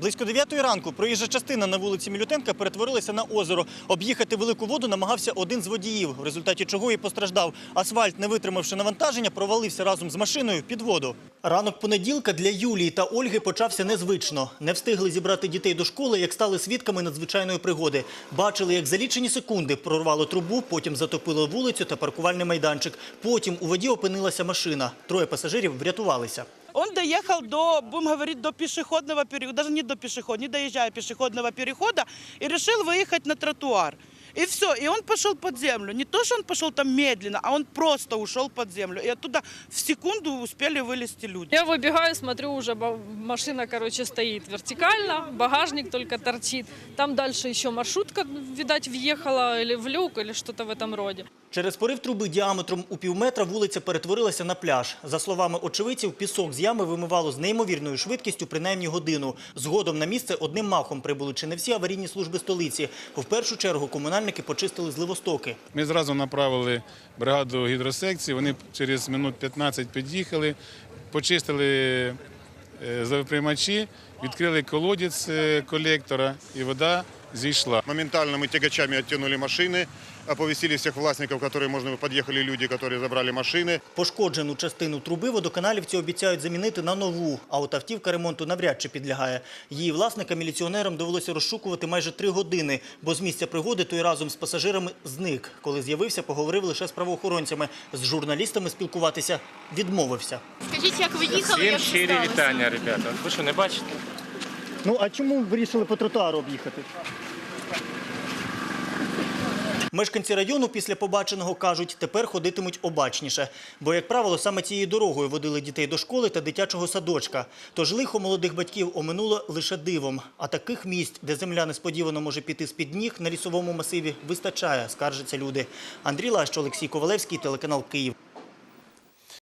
Близько 9 ранку проїжджа частина на вулиці Мілютенка перетворилася на озеро. Об'їхати велику воду намагався один з водіїв, в результаті чого і постраждав. Асфальт, не витримавши навантаження, провалився разом з машиною під воду. Ранок понеділка для Юлії та Ольги почався незвично. Не встигли зібрати дітей до школи, як стали свідками надзвичайної пригоди. Бачили, як за лічені секунди прорвало трубу, потім затопило вулицю та паркувальний майданчик. Потім у воді опинилася машина. Троє пасажирів врятувалися. Он доехал до, будем говорить, до пешеходного перехода, даже не до пешехода, не доезжая пешеходного перехода, и решил выехать на тротуар. И все, и он пошел под землю. Не то, что он пошел там медленно, а он просто ушел под землю. И оттуда в секунду успели вылезти люди. Я выбегаю, смотрю, уже машина, короче, стоит вертикально, багажник только торчит. Там дальше еще маршрутка, видать, въехала или в люк, или что-то в этом роде. Через порив труби діаметром у півметра вулиця перетворилася на пляж. За словами очевидців, пісок з ями вимивало з неймовірною швидкістю принаймні годину. Згодом на місце одним махом прибули чи не всі аварійні служби столиці. В першу чергу комунальники почистили зливостоки. Ми зразу направили бригаду гідросекції. Вони через минут 15 під'їхали, почистили е, відкрили колодязь е, колектора, і вода зійшла. Моментально мы тягачами оттянули машины, оповестили всех властников, которые, можно, подъехали люди, которые забрали машины. Пошкоджену частину труби водоканалівці обіцяють замінити на нову, а от автівка ремонту навряд чи підлягає. Її власника міліціонерам довелося розшукувати майже три години, бо з місця пригоди той разом з пасажирами зник. Коли з'явився, поговорив лише з правоохоронцями. З журналістами спілкуватися відмовився. Скажіть, як ви їхали, Всім як щирі сталося? вітання, ребята. Ви що, не бачите? Ну а чому вирішили по тротуару об'їхати? Мешканці району після побаченого кажуть, тепер ходитимуть обачніше. Бо, як правило, саме цією дорогою водили дітей до школи та дитячого садочка. Тож лихо молодих батьків оминуло лише дивом. А таких місць, де земля несподівано може піти з-під ніг на лісовому масиві, вистачає, скаржаться люди. Андрій Лащ, Олексій Ковалевський, телеканал Київ.